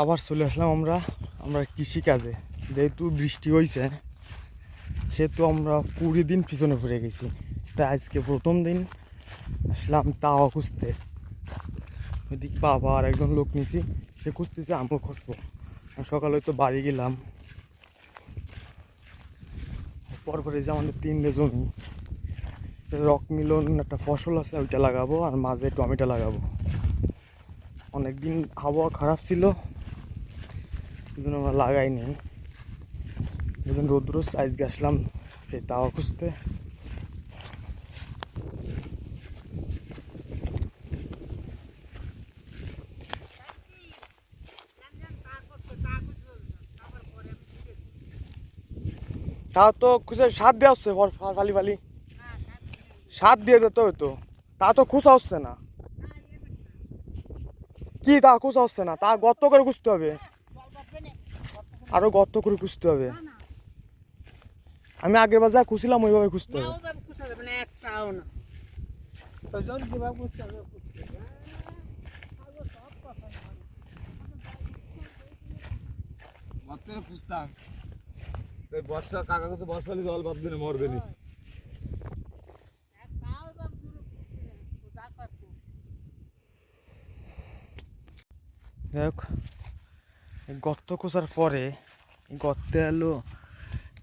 আবার চলে আসলাম আমরা আমরা কৃষিকাজে। যেহেতু বৃষ্টি হয়েছে সেহেতু আমরা কুড়ি দিন পিছনে পড়ে গেছি। তাই আজকে প্রথম দিন আসলাম তাওয়া খুঁজতে। ওইদিক বাবা আর একজন লোক নিছি, সে খুঁজতেছে, আমিও খুঁজবো। সকালে তো বাড়ি গেলাম। পরপরে যে আমাদের তিনটে জমি, রক মিলন একটা ফসল আছে, ওইটা লাগাবো আর মাঝে টমেটো লাগাবো। অনেকদিন আবহাওয়া খারাপ ছিল জন্য আমরা লাগাইনি। যেদিন রৌদ্র সাইজ গেছিলাম সেই তাওয়া খুঁজতে। তাও তো খুঁজে সাত দেওয়া হচ্ছে ফল- ফল- সাত দিয়ে যেতে হতো তা তো খুঁজা হচ্ছে না। কি তা খুঁজা হচ্ছে না। তা গর্ত করে খুঁজতে হবে। আরও গর্ত করে খুঁজতে হবে। আমি আগের বার যা খুঁজছিলাম ওইভাবে খুঁজতে হবে। তাই বর্ষা কাকা কাছে বর্ষা জল বাদ দিনে মরবে নি। যাই হোক। গর্ত খোঁজার পরে গর্তে এলো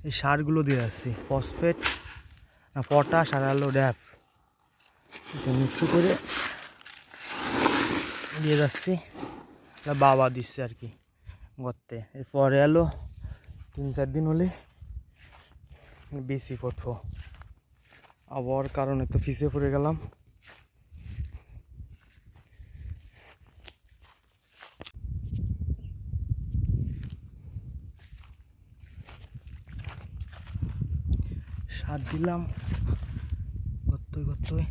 এই সারগুলো দিয়ে আসছি। ফসফেট না পটাশ আর এলো ড্যাপ মিক্স করে দিয়ে যাচ্ছি। বাবা দিচ্ছে আর কি গর্তে। এরপরে এলো তিন চার দিন হলে বেশি পথবো আবহাওয়ার কারণে তো ফিসে পড়ে গেলাম। সার দিলাম। গত্তই গত্তই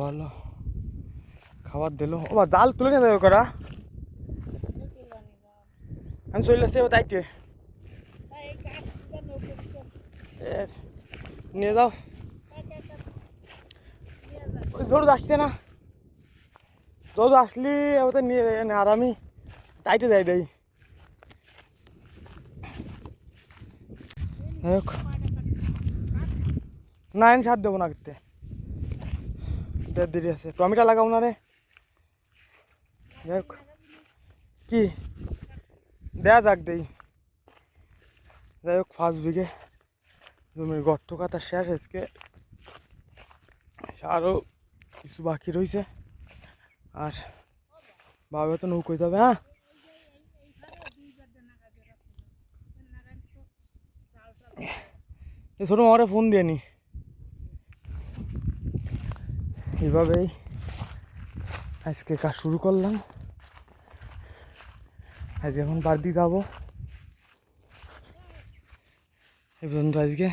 হলো খাবার দিল। ও জাল তুলে নিয়ে করা আমি চলে এবার তাইটে। নিয়ে যাও। জোর আসছে না। জোর আসলি নিয়ে আর আমি টাইটে যাই, দেই। যাই হোক না সার দেবো না করতে দেড় দেরি আছে। টমেটো লাগাবো না রে। যাই কি? দেয়া যাক দেই। যাই হোক, পাঁচ বিঘে জমির গর্ত কাটা শেষ আজকে। আরও কিছু বাকি রয়েছে আর বাবা তো নৌকোই যাবে হ্যাঁ? ছোটো মামারে ফোন দিয়ে নি। এইভাবেই আজকে কাজ শুরু করলাম। আজ এখন বাড়ি যাব। এই পর্যন্ত আজকে